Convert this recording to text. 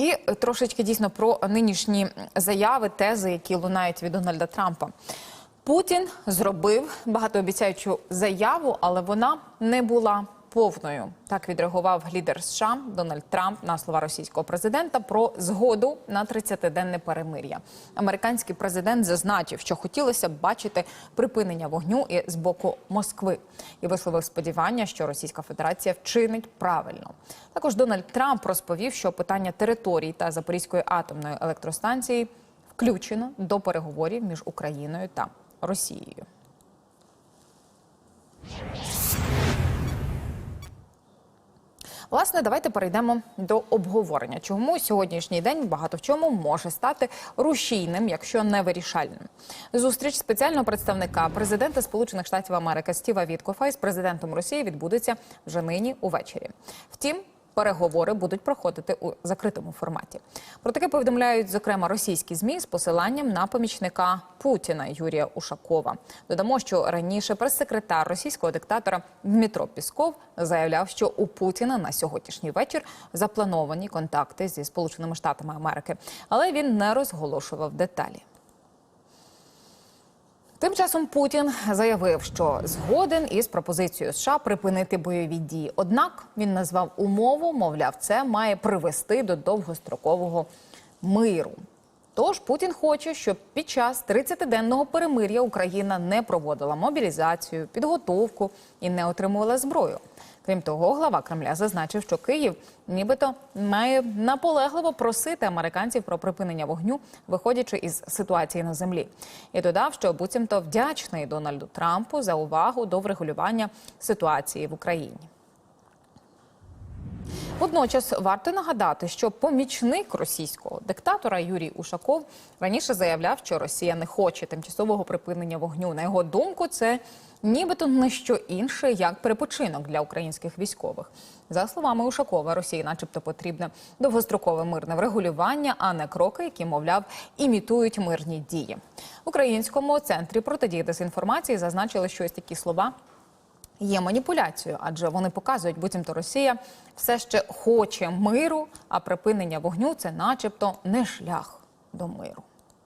І трошечки дійсно про нинішні заяви, тези, які лунають від Дональда Трампа. Путін зробив багатообіцяючу заяву, але вона не була повною. Так відреагував лідер США Дональд Трамп на слова російського президента про згоду на 30-денне перемир'я. Американський президент зазначив, що хотілося б бачити припинення вогню і з боку Москви, і висловив сподівання, що Російська Федерація вчинить правильно. Також Дональд Трамп розповів, що питання територій та Запорізької атомної електростанції включено до переговорів між Україною та Росією. Власне, давайте перейдемо до обговорення. Чому сьогоднішній день багато в чому може стати рушійним, якщо не вирішальним. Зустріч спеціального представника президента Сполучених Штатів Америки Стіва Віткофа із президентом Росії відбудеться вже нині увечері. Втім. Переговори будуть проходити у закритому форматі. Про таке повідомляють зокрема російські змі з посиланням на помічника Путіна Юрія Ушакова. Додамо, що раніше прес-секретар російського диктатора Дмитро Пісков заявляв, що у Путіна на сьогоднішній вечір заплановані контакти зі Сполученими Штатами Америки, але він не розголошував деталі. Тим часом Путін заявив, що згоден із пропозицією США припинити бойові дії. Однак він назвав умову, мовляв, це має привести до довгострокового миру. Тож Путін хоче, щоб під час 30-денного перемир'я Україна не проводила мобілізацію, підготовку і не отримувала зброю. Крім того, глава Кремля зазначив, що Київ нібито має наполегливо просити американців про припинення вогню, виходячи із ситуації на землі, і додав, що буцімто вдячний Дональду Трампу за увагу до врегулювання ситуації в Україні. Водночас варто нагадати, що помічник російського диктатора Юрій Ушаков раніше заявляв, що Росія не хоче тимчасового припинення вогню. На його думку, це нібито не що інше, як перепочинок для українських військових. За словами Ушакова, Росії, начебто, потрібне довгострокове мирне врегулювання, а не кроки, які, мовляв, імітують мирні дії. В Українському центрі протидії дезінформації зазначили, що ось такі слова є маніпуляцією, адже вони показують, буцімто Росія все ще хоче миру, а припинення вогню це, начебто, не шлях до миру.